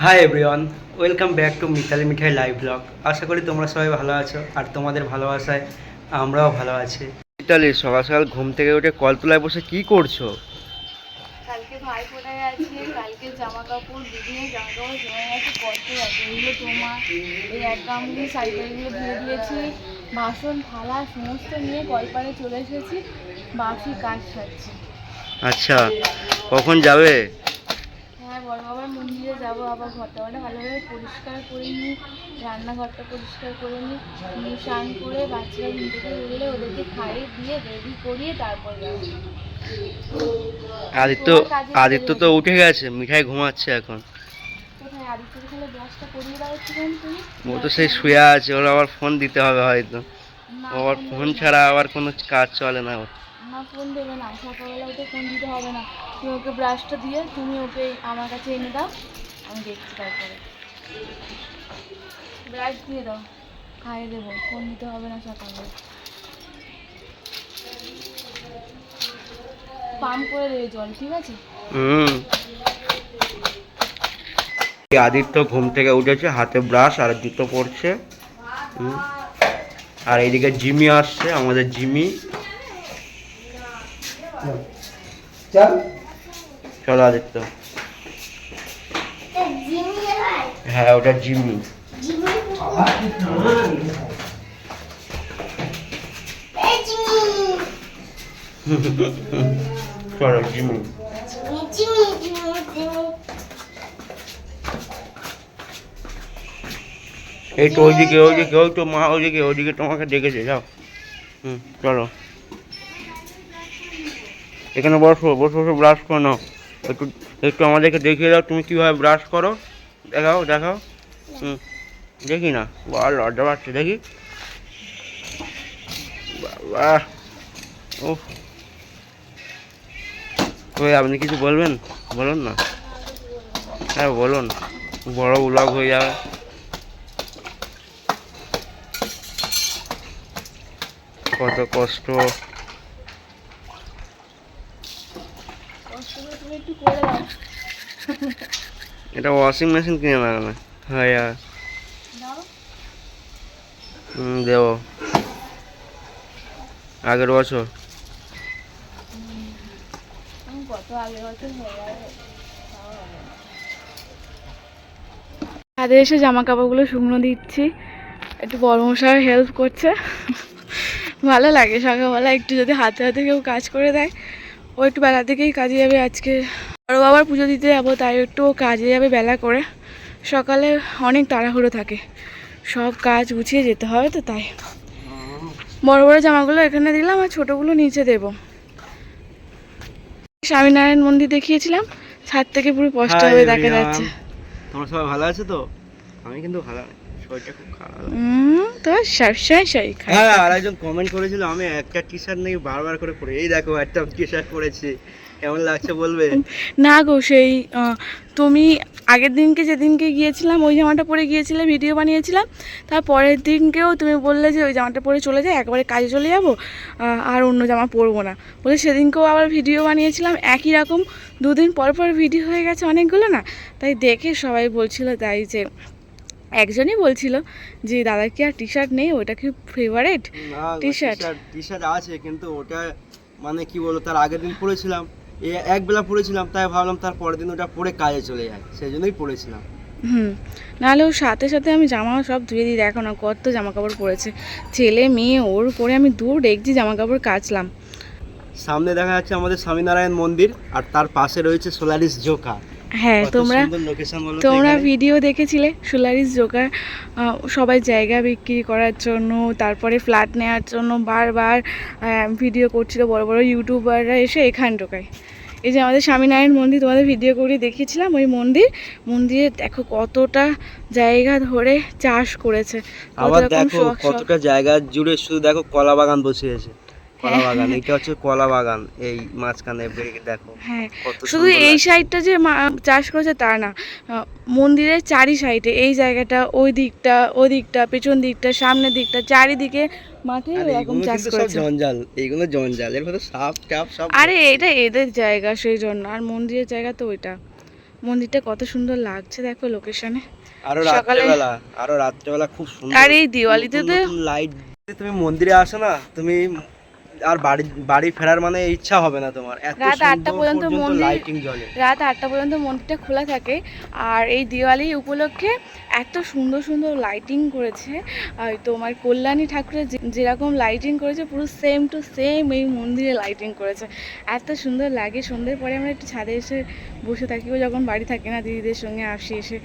Hi everyone welcome back to Mitali Mithai live blog আশা করি তোমরা সবাই ভালো আছো আর তোমাদের ভালোবাসায় আমরাও ভালো আছি। মিতালি সকাল সকাল ঘুম থেকে উঠে কলতলায় বসে কি করছ? কালকে ভাই ফোটায় আছে কালকে জামা কাপড় দুদিনের জামা কাপড় জমে গেছে কত আছে এগুলো তোমার এই এক গামলি শাড়ি ধুয়ে দিয়েছি বাসন থালা সমস্ত নিয়ে কলপারে চলে এসেছি বাসি কাজ সারছি। আচ্ছা কখন যাবে? বড় বাবার মন্দিরে যাব আবার ঘরটা বাড়ি ভালোভাবে পরিষ্কার করে নিই রান্নাঘরটা পরিষ্কার করে নিই স্নান করে বাচ্চারা ঘুম থেকে উঠলে ওদেরকে খাইয়ে দিয়ে রেডি করিয়ে তারপর যাব। আদিত্য আদিত্য তো উঠে গেছে মিঠাই ঘুমাচ্ছে এখন। ও তো সেই শুয়ে আছে ওর আবার ফোন দিতে হবে হয়তো। আবার ফোন ছাড়া আবার কোনো কাজ চলে না ওর। না ফোন দেবে না সকালবেলা উঠে ফোন দিতে হবে না। তুমি ওকে ব্রাশটা দিয়ে তুমি ওকে আমার কাছে এনে দাও আমি দেখছি তারপরে। ব্রাশ দিয়ে দাও। খাইয়ে দেবো ফোন দিতে হবে না সকালে। পাম্প করে দেবে জল ঠিক আছে? হুম। আদিত্য ঘুম থেকে উঠেছে হাতে ব্রাশ আর জুতো পরছে। আর এইদিকে জিমি আসছে আমাদের জিমি। চলো। আদিত্য। হ্যাঁ ওটা জিমি। চলো জিমি। এই তো ওইদিকে ওইদিকে ওই তো মা ওইদিকে ওইদিকে তোমাকে ডেকেছে যাও। হুম চলো। এখানে বসো বসে বসে ব্রাশ করে নাও। একটু একটু আমাদেরকে দেখিয়ে দাও, তুমি কীভাবে ব্রাশ করো? দেখাও দেখাও। হুম, দেখি না। বা লজ্জা পাচ্ছে, দেখি। বাহ ও আপনি কিছু বলবেন? বলুন না। হ্যাঁ বলুন। বড় ব্লগ হয়ে যাবে। কত কষ্ট করে তুমি একটু করে দাও এটা ওয়াশিং মেশিন কিনে লাগানো হ্যাঁ দেব। আগের বছর। ছাদে এসে জামা কাপড়গুলো শুকনো দিচ্ছি। একটু বড় মশাই হেল্প করছে। ভালো লাগে সকালবেলা, একটু যদি হাতে হাতে কেউ কাজ করে দেয়, ও একটু বেলা থেকেই কাজে যাবে আজকে। বড় বাবার পুজো দিতে যাব তাই একটু কাজে যাবে বেলা করে। সকালে অনেক তাড়াহুড়ো থাকে। সব কাজ গুছিয়ে যেতে হবে তো তাই। বড় বড় জামাগুলো এখানে দিলাম আর ছোটোগুলো নিচে দেবো। স্বামীনারায়ণ মন্দির দেখিয়েছিলাম ছাদ থেকে পুরো স্পষ্ট হয়ে দেখা যাচ্ছে। তোমরা সবাই ভালো আছো তো? আমি কিন্তু ভালো নেই শরীরটা খুব খারাপ তো সবসময় হ্যাঁ আর একজন কমেন্ট করেছিল আমি একটা টি শার্ট নাকি বারবার করে পরে এই দেখো একটা টি শার্ট পরেছি। কেমন লাগছে বলবে? না গো সেই তুমি আগের দিনকে যেদিনকে গিয়েছিলাম ওই জামাটা পরে গিয়েছিলে ভিডিও বানিয়েছিলাম। তার পরের দিনকেও তুমি বললে যে ওই জামাটা পরে চলে যাই একবারে কাজে চলে যাব আর অন্য জামা পরবো না। বলে সেদিনকেও আবার ভিডিও বানিয়েছিলাম একই রকম। দুদিন পর পর ভিডিও হয়ে গেছে অনেকগুলো না তাই দেখে সবাই বলছিল তাই যে একজনই বলছিল যে দাদা কি আর টি শার্ট নেই? ওটা কি ফেভারেট T-shirt? টি শার্ট আছে কিন্তু ওটা মানে কি বলব তার আগের দিন পরেছিলাম। এ এক বেলা পরেছিলাম তাই ভাবলাম তার পরের দিন ওটা পরে কাজে চলে যায় সেই জন্যই পরেছিলাম হুম নাহলে ওর সাথে সাথে আমি জামা সব ধুয়ে দিই দেখো না কত জামা কাপড় পরেছে। ছেলে মেয়ে ওর পরে আমি দূর দেখছি জামা কাপড় কাচলাম। সামনে দেখা যাচ্ছে আমাদের স্বামীনারায়ণ মন্দির আর তার পাশে রয়েছে সোলারিস জোকা হ্যাঁ তোমরা তোমরা ভিডিও দেখেছিলে সোলারিস জোকার? সবাই জায়গা বিক্রি করার জন্য তারপরে ফ্ল্যাট নেওয়ার জন্য বারবার ভিডিও করছিল বড় বড় ইউটিউবাররা এসে এখান ঢোকায়। এই যে আমাদের স্বামীনারায়ণ মন্দির তোমাদের ভিডিও করে দেখিয়েছিলাম ওই মন্দির। মন্দিরে দেখো কতটা জায়গা ধরে চাষ করেছে। আবার দেখো কতটা জায়গা জুড়ে শুধু দেখো কলা বাগান বসিয়েছে কলা হ্যাঁ, বাগান। এটা হচ্ছে কলা বাগান এই মাঝখানে দেখো হ্যাঁ শুধু এই সাইডটা যে চাষ করেছে তা না মন্দিরের চারি সাইডে এই জায়গাটা ওই দিকটা ওই দিকটা পেছন দিকটা সামনের দিকটা চারিদিকে মাঠে এরকম চাষ করেছে। জঞ্জাল এইগুলো জঞ্জাল এর মধ্যে সাপ টাপ সব আরে এটা এদের জায়গা সেই জন্য আর মন্দিরের জায়গা তো ওইটা। মন্দিরটা কত সুন্দর লাগছে দেখো লোকেশনে আরও রাত্রেবেলা আরও রাত্রেবেলা খুব সুন্দর আর এই দিওয়ালিতে তো লাইট তুমি মন্দিরে আসো না তুমি আর বাড়ি বাড়ি ফেরার মানে ইচ্ছা হবে না তোমার। রাত আটটা পর্যন্ত মন্দির- রাত আটটা পর্যন্ত মন্দিরটা খোলা থাকে আর এই দিওয়ালি উপলক্ষে এত সুন্দর সুন্দর লাইটিং করেছে। আর তোমার কল্যাণী ঠাকুরের যে- যেরকম লাইটিং করেছে পুরো সেম টু সেম এই মন্দিরে লাইটিং করেছে। এত সুন্দর লাগে। সন্ধ্যের পরে আমরা একটু ছাদে এসে বসে থাকি। ও যখন বাড়ি থাকে না দিদিদের সঙ্গে আসি এসে।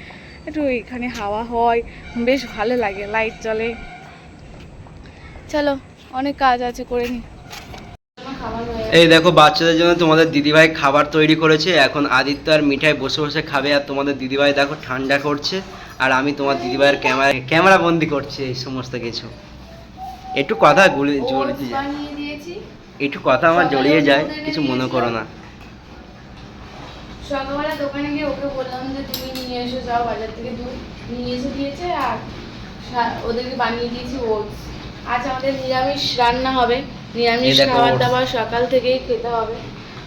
একটু এখানে হাওয়া হয়। বেশ ভালো লাগে। লাইট জ্বলে। চলো অনেক কাজ আছে করে নি। এই দেখো বাচ্চাদের জন্য তোমাদের দিদিভাই খাবার তৈরি করেছে। এখন আদিত্য আর মিঠাই বসে বসে খাবে আর তোমাদের দিদিভাই দেখো ঠান্ডা করছে। আর আমি তোমার দিদিভাইয়ের ক্যামেরা ক্যামেরা বন্দি করছি এই সমস্ত কিছু। একটু কথা গুলি জড়িয়ে যায়। একটু কথা আমার জড়িয়ে যায় কিছু মনে করো না। সকালবেলা দোকানে গিয়ে ওকে বললাম যে তুমি নিয়ে এসো যাও বাজার থেকে দুধ নিয়ে এসে দিয়েছে আর ওদেরকে বানিয়ে দিয়েছি ওটস আজ আমাদের নিরামিষ রান্না হবে। নিরামিষ খাবার দাবার সকাল থেকেই খেতে হবে।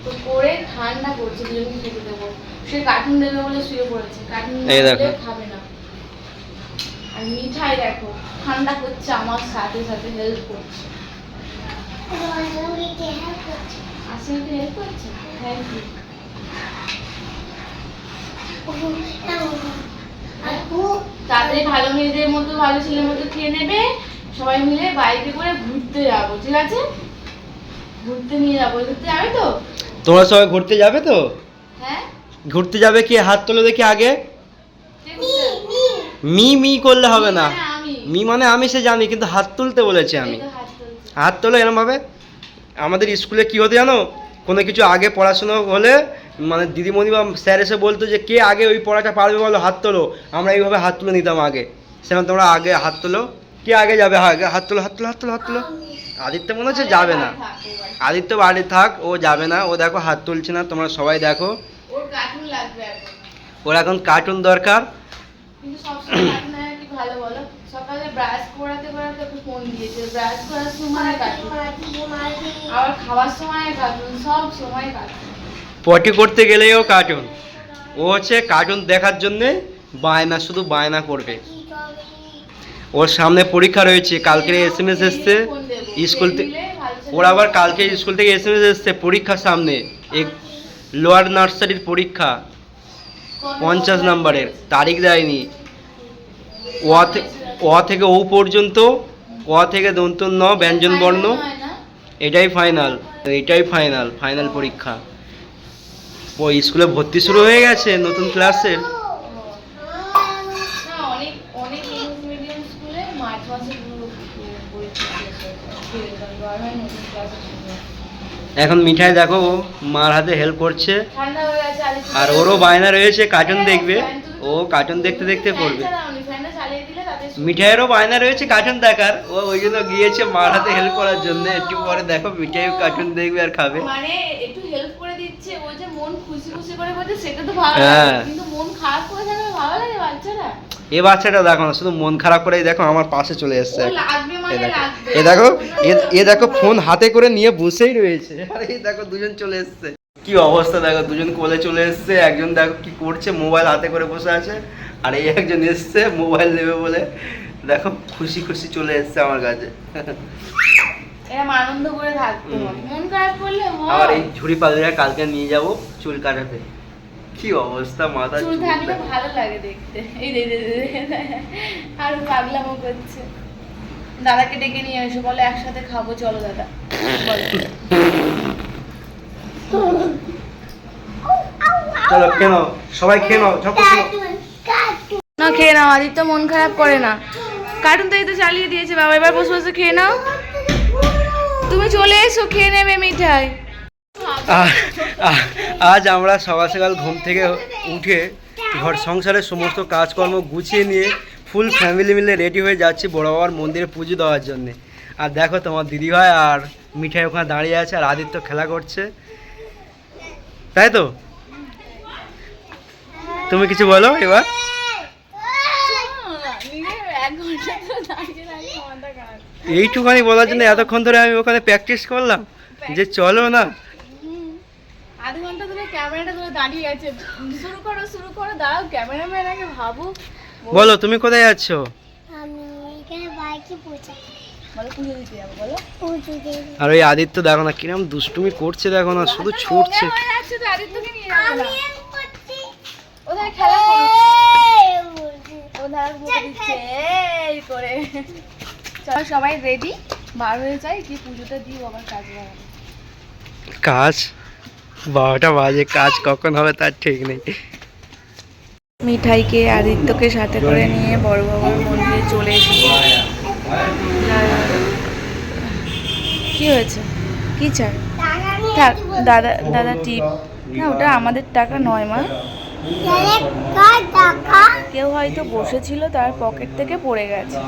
তো করে ঠান্ডা করছে দুজনকে খেতে দেবো। সে কার্টুন দেবে বলে শুয়ে পড়েছে। কার্টুন দেখো। খাবে না। আর মিঠাই দেখো ঠান্ডা করছে আমার সাথে সাথে হেল্প করছে। আসলে হেল্প করছে? থ্যাংক ইউ তাড়াতাড়ি ভালো মেয়েদের মতো ভালো ছেলের মতো খেয়ে নেবে। সবাই মিলে বাইকে করে ঘুরতে যাব ঠিক আছে? ঘুরতে নিয়ে যাব ঘুরতে যাবে তো? তোমরা সবাই ঘুরতে যাবে তো? হ্যাঁ? ঘুরতে যাবে কি হাত তোলো দেখি আগে? মি মি। করলে হবে না। হ্যাঁ, মি মানে আমি সে জানি কিন্তু হাত তুলতে বলেছি আমি। হাত তুলছি। হাত তোলো এরমভাবে। আমাদের স্কুলে কী হতো জানো? কোনো কিছু আগে পড়াশুনো হলে মানে দিদিমণি বা স্যার এসে বলতো যে কে আগে ওই পড়াটা পারবে বলো? হাত তোলো। আমরা এইভাবে হাত তুলে নিতাম আগে। সেরকম তোমরা আগে হাত তোলো। কে আগে যাবে? আগে হাত তোলো হাত তোলো হাত তোলো হাত তোলো। আদিত্য মনে হচ্ছে যাবে না। আদিত্য বাড়ি থাক ও যাবে না। ও দেখো হাত তুলছে না তোমরা সবাই দেখো। ওর এখন। কার্টুন দরকার। পটি করতে গেলেও কার্টুন ও হচ্ছে কার্টুন দেখার জন্যে বায়না শুধু বায়না করবে। ওর সামনে পরীক্ষা রয়েছে, কালকে এস এম এস এসছে, স্কুল ওর আবার কালকে স্কুল থেকে এস এম এস এসছে পরীক্ষার সামনে এক লোয়ার নার্সারির পরীক্ষা, পঞ্চাশ নাম্বারের, তারিখ দেয়নি। অ অ থেকে ও পর্যন্ত ক থেকে দন্ত ন ব্যঞ্জন বর্ণ এটাই ফাইনাল এটাই ফাইনাল ফাইনাল পরীক্ষা। ও স্কুলে ভর্তি শুরু হয়ে গেছে নতুন ক্লাসের না অনেক অনেক ইংলিশ মিডিয়াম স্কুলে মার্চ মাসে পুরো পরীক্ষা শেষ হয়ে যায়। ছেড়ে দেয়, বারবার নতুন ক্লাসে শুরু হয়। এখন মিঠাই দেখো ও মার হাতে হেল্প করছে। আর ওরও বায়না রয়েছে কার্টুন দেখবে। ও কার্টুন দেখতে দেখতে পড়বে মিঠাইয়েরও বায়না রয়েছে কার্টুন দেখার। ও ওই জন্য গিয়েছে মার হাতে হেল্প করার জন্য। একটু পরে দেখো মিঠাইও কার্টুন দেখবে আর খাবে। মানে একটু হেল্প করে দিচ্ছে ও যে মন খুশি খুশি করে বলছে সেটা তো ভালো হ্যাঁ। কিন্তু মন খারাপ করে থাকলে ভালো লাগে বাচ্চারা। এ বাচ্চাটা দেখো না শুধু মন খারাপ করেই দেখো আমার পাশে চলে এসছে। এ মানে দেখো এ দেখো এ- দেখো ফোন হাতে করে নিয়ে বসেই রয়েছে। আর এই দেখো দুজন চলে এসছে। কি অবস্থা দেখো দুজন কোলে চলে এসছে একজন দেখো কি করছে মোবাইল হাতে করে বসে আছে আর এই একজন এসছে মোবাইল নেবে বলে। দেখো খুশি খুশি চলে এসছে আমার কাছে। আনন্দ করে থাকতে হুম। মন খারাপ করলে হয় এই ঝুড়ি পাখিরা কালকে নিয়ে যাব চুল কাটাতে। কি অবস্থা মাথা চুল থাকলে ভালো লাগে দেখতে। এই দে। আর পাগলামো করছে। দাদাকে ডেকে নিয়ে এসো বলে একসাথে খাব চলো দাদা। চলো খেয়ে নাও। সবাই খেয়ে নাও ঝপক না খেয়ে নাও আদিত্য মন খারাপ করে না। কার্টুন তো এই তো চালিয়ে দিয়েছে বাবা এবার বসে বসে খেয়ে নাও। তুমি চলে এসো খেয়ে নেবে মিঠাই। আজ আমরা সকাল সকাল ঘুম থেকে উঠে ঘর সংসারের সমস্ত কাজকর্ম গুছিয়ে নিয়ে ফুল ফ্যামিলি মিলে রেডি হয়ে যাচ্ছি বড় বাবার মন্দিরে পুজো দেওয়ার জন্যে। আর দেখো তোমার দিদিভাই আর মিঠাই ওখানে দাঁড়িয়ে আছে আর আদিত্য খেলা করছে। তাই তো? তুমি কিছু বলো এবার? এইটুখানি বলার জন্য এতক্ষণ ধরে আমি ওখানে প্র্যাকটিস করলাম যে চলো না হুম। আধ ঘণ্টা ধরে ক্যামেরাটা ধরে দাঁড়িয়ে আছে। শুরু করো শুরু করো দাঁড়াও ক্যামেরাম্যান আগে ভাবুক বলো তুমি কোথায় আছো আমি এখানে বাইকে পৌঁছে আর ওই আদিত্য দেখো না কিরম দুষ্টুমি করছে দেখো না শুধু ছুটছে। সবাই রেডি বার হয়ে যায় কি পুজোটা দিই আবার কাজ লাগাবো কাজ? বারোটা বাজে, কাজ কখন হবে তার ঠিক নেই। মিঠাইকে, আদিত্যকে সাথে করে নিয়ে বড় বাবার মন্দিরে চলে এসেছি। কি হয়েছে? কি চাই? দাদা দাদা টিপ। না, ওটা আমাদের টাকা নয়, মা। কেউ হয়তো বসেছিল, তার পকেট থেকে পড়ে গেছে।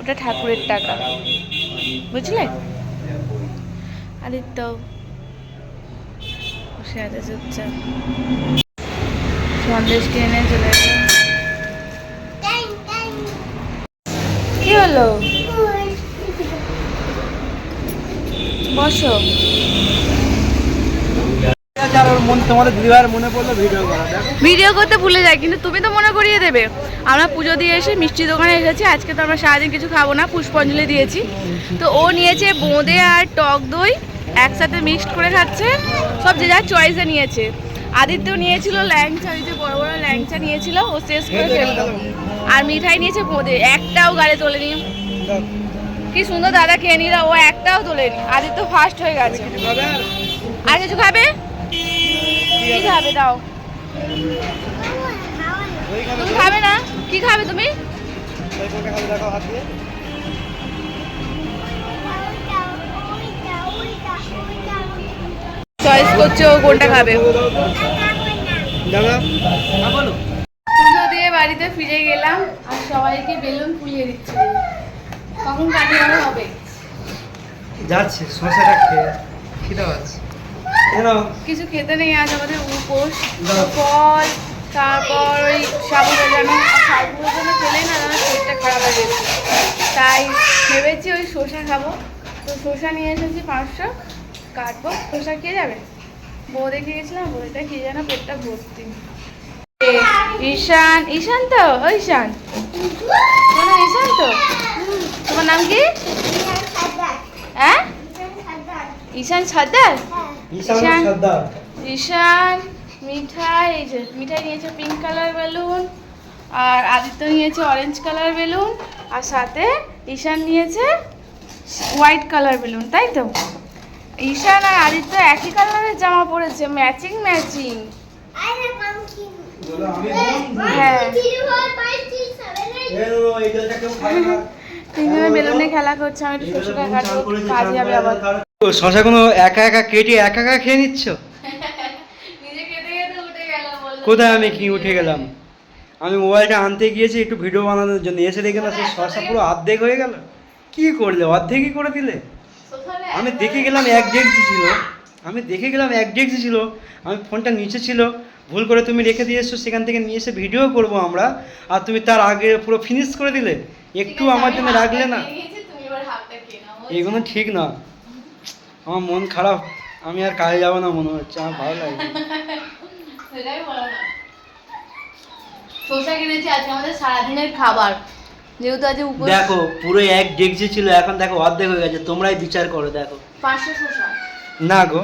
ওটা ঠাকুরের টাকা। বুঝলে? আদিত্য বসে আছে চুপচাপ সন্দেশ কিনে চলে। কি হলো? বসো। ভিডিও করতে ভুলে যাই কিন্তু তুমি তো মনে করিয়ে দেবে। আমরা পুজো দিয়ে এসে মিষ্টি দোকানে এসেছি, আজকে তো আমরা সারাদিন কিছু খাব না, পুষ্পাঞ্জলি দিয়েছি। তো ও নিয়েছে বোঁদে আর টক দই একসাথে মিক্সড করে খাচ্ছে সব যে যার চয়েসে নিয়েছে। আদিত্য নিয়েছিল ল্যাংচা ওই যে বড় বড় ল্যাংচা নিয়েছিল ও শেষ করে ফেলল। আর মিঠাই নিয়েছে বোঁদে একটাও গাড়ি তোলেনি। কি সুন্দর দাদা খেয়ে নিল ও একটাও তোলেনি। আদিত্য ফার্স্ট হয়ে গেছে। আর? কিছু খাবে? কি খাবে? দাও। তুমি খাবে না? কি খাবে তুমি? চয়েস করছে ও কোনটা খাবে? পুজো দিয়ে বাড়িতে ফিরে গেলাম আর সবাইকে বেলুন ফুলিয়ে দিচ্ছি। কখন কাটিয়ে হবে? যাচ্ছে শশাটা খেয়ে খিদে পাচ্ছে। কিছু খেতে নেই আজ আমাদের উপোস। ফল তারপর ওই সাবু ভেজানো সাবু ভেজানো খেলেই না পেটটা খারাপ হয়ে গেছে। তাই ভেবেছি ওই শসা খাব। তো শসা নিয়ে এসেছি পাঁচশো কাটবো। শসা খেয়ে যাবে? বউ দেখে গেছিলাম বউটা খেয়ে যেন পেটটা ভর্তি। ঈশান ঈশান তো? ঈশান। তোমার ঈশান তো? তোমার নাম কি? হ্যাঁ? ঈশান ঈশান ঈশান। ঈশান মিঠাই এই যে মিঠাই নিয়েছে পিঙ্ক কালার বেলুন আর আদিত্য নিয়েছে অরেঞ্জ কালার বেলুন আর সাথে ঈশান নিয়েছে হোয়াইট কালার বেলুন তাই তো? ঈশান আর আদিত্য একই কালারের জামা পরেছে ম্যাচিং ম্যাচিং হ্যাঁ তিনজনে বেলুনে খেলা করছে আমি একটু শসাটা কাটবো কাজে যাবে আবার। ও শশাগুলো একা একা কেটে একা একা খেয়ে নিচ্ছ? নিজে খেতে খেতে উঠে গেল কোথায় আমি কি উঠে গেলাম? আমি মোবাইলটা আনতে গিয়েছি একটু ভিডিও বানানোর জন্য। এসে দেখে না সেই শশা পুরো অর্ধেক হয়ে গেল। কি করলে? অর্ধেকই করে দিলে? আমি দেখে গেলাম এক ডেক্সি ছিল। আমি দেখে গেলাম এক ডেক্সি ছিল। আমি ফোনটা নিচে ছিল। ভুল করে তুমি রেখে দিয়ে এসছো সেখান থেকে নিয়ে এসে ভিডিও করব আমরা। আর তুমি তার আগে পুরো ফিনিশ করে দিলে। একটু আমার জন্য রাখলে না। এগুলো ঠিক না। আমার মন খারাপ। আমি আর কাজে যাব না মনে হচ্ছে আমার ভালো লাগে। শসা কিনেছি আজকে আমাদের সারাদিনের খাবার। যেহেতু আজ উপর দেখো পুরো এক ডেকচি ছিল এখন দেখো অর্ধেক হয়ে গেছে তোমরাই বিচার করো দেখো। পাঁচশো না গো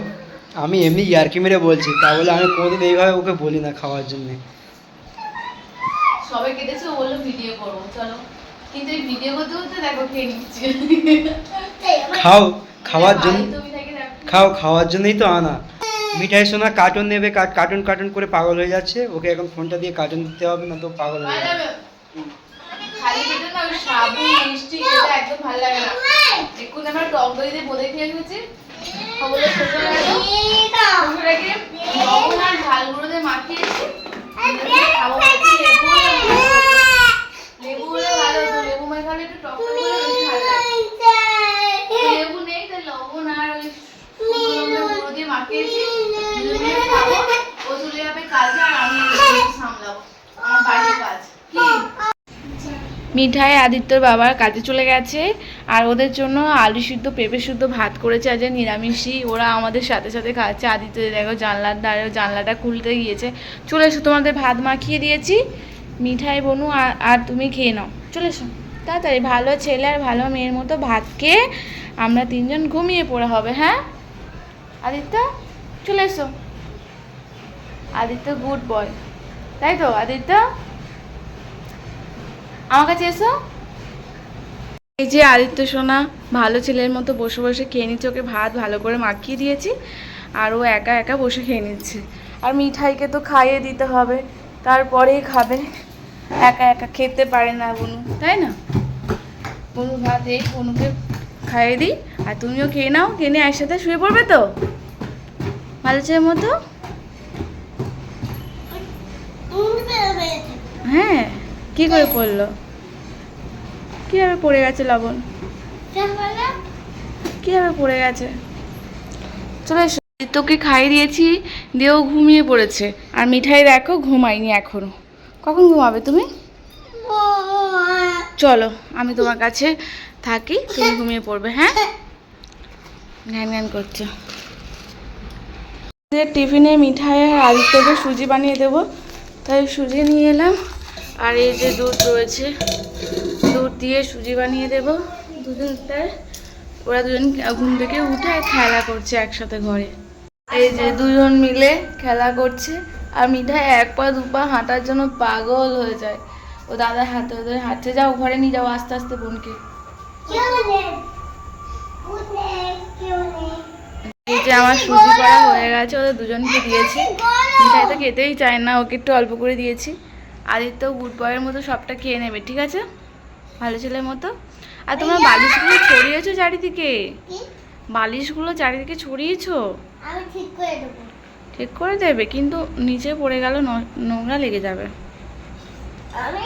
আমি এমনি ইয়ার্কি মেরে বলছি তা বলে আমি কোনোদিন এইভাবে ওকে বলি না খাওয়ার জন্য। সবে কেটেছে ও বলল ভিডিও করব চলো। কিন্তু এই ভিডিও করতে করতে দেখো খেয়ে নিচ্ছি। খাও খাওয়ার জন্য। খাও খাওয়ার জন্যই তো আনা। মিঠাই সোনা কার্টুন নেবে কার্টুন কার্টুন করে পাগল হয়ে যাচ্ছে ওকে এখন ফোনটা দিয়ে কার্টুন দিতে হবে না তো পাগল হয়ে যাবে। খালি পেটে না ওই সাবু, মিষ্টি, এটা একদম ভালো লাগে না। দেখুন আমরা টক দই দিয়ে বোঁদে খেয়ে গেছি খবরে শসা লাগল শসাটাকে লবণ আর ঝাল গুঁড়ো দিয়ে মাখিয়েছি। লেবু হলে ভালো হতো। লেবু মাখালে একটু টক টক লেবু নেই, তাই লবণ আর ওই গুঁড়ো দিয়ে মাখিয়েছি। দুজনে খাব। ও চলে যাবে কাজে আর আমি সামলাবো। আমার বাড়ির কাজ। মিঠাই আদিত্যর বাবার কাজে চলে গেছে আর ওদের জন্য আলু সিদ্ধ, পেঁপে সিদ্ধ ভাত করেছে আজ নিরামিষই। ওরা আমাদের সাথে সাথে খাচ্ছে। আদিত্য দেখো জানলার ধারে, জানলাটা খুলতে গিয়েছে। চলে এসো, তোমাদের ভাত মাখিয়ে দিয়েছি। মিঠাই, বনু, আর তুমি খেয়ে নাও। চলে এসো। তাড়াতাড়ি, ভালো ছেলে আর ভালো মেয়ের মতো ভাত খেয়ে আমরা তিনজন ঘুমিয়ে পড়া হবে হ্যাঁ? আদিত্য, চলে এসো। আদিত্য গুড বয় তাই তো, আদিত্য? আমার কাছে এসো। এই যে আদিত্য সোনা ভালো ছেলের মতো বসে বসে খেয়ে নিচ্ছে ওকে ভাত ভালো করে মাখিয়ে দিয়েছি আর ও একা একা বসে খেয়ে নিচ্ছে। আর মিঠাইকে তো খাইয়ে দিতে হবে তারপরেই খাবে। একা একা খেতে পারে না বনু তাই না? বনু ভাত এই বনুকে খাইয়ে দিই আর তুমিও খেয়ে নাও খেয়ে নিয়ে একসাথে শুয়ে পড়বে তো? ভালো ছেলের মতো? হ্যাঁ। কি করে পড়ল? কীভাবে পড়ে গেছে লবণ? কীভাবে পড়ে গেছে? চলে তোকে খাইয়ে দিয়েছি, দিয়েও ঘুমিয়ে পড়েছে। আর মিঠাই দেখো ঘুমাইনি এখনও। কখন ঘুমাবে তুমি? চলো, আমি তোমার কাছে থাকি, তুমি ঘুমিয়ে পড়বে হ্যাঁ? ঘ্যান ঘ্যান করছ। টিফিনে মিঠাই আর আদিত্যকে সুজি বানিয়ে দেবো, তাই সুজি নিয়ে এলাম। আর এই যে দুধ রয়েছে, দুধ দিয়ে সুজি বানিয়ে দেবো। দুজনটার ওরা দুজন ঘুম থেকে উঠে খেলা করছে একসাথে ঘরে। এই যে দুজন মিলে খেলা করছে, আর মিঠাই এক পা, দু পা হাঁটার জন্য পাগল হয়ে যায়। ও দাদার হাতে ধরে হাঁটছে, যাও ঘরে নিয়ে যাও আস্তে আস্তে বোনকে। এই যে আমার সুজি করা হয়ে গেছে, ওদের দুজনকে দিয়েছি। মিঠাই তো খেতেই চায় না, ওকে একটু অল্প করে দিয়েছি। আদিত্য গুড বয়ের মতো সবটা খেয়ে নেবে ঠিক আছে? ভালো ছেলের মতো। আর তোমরা বালিশগুলো ছড়িয়েছো চারিদিকে? বালিশগুলো চারিদিকে ছড়িয়েছো? আমি ঠিক করে দেবো। ঠিক করে দেবে কিন্তু নিচে পড়ে গেল নোংরা লেগে যাবে। আমি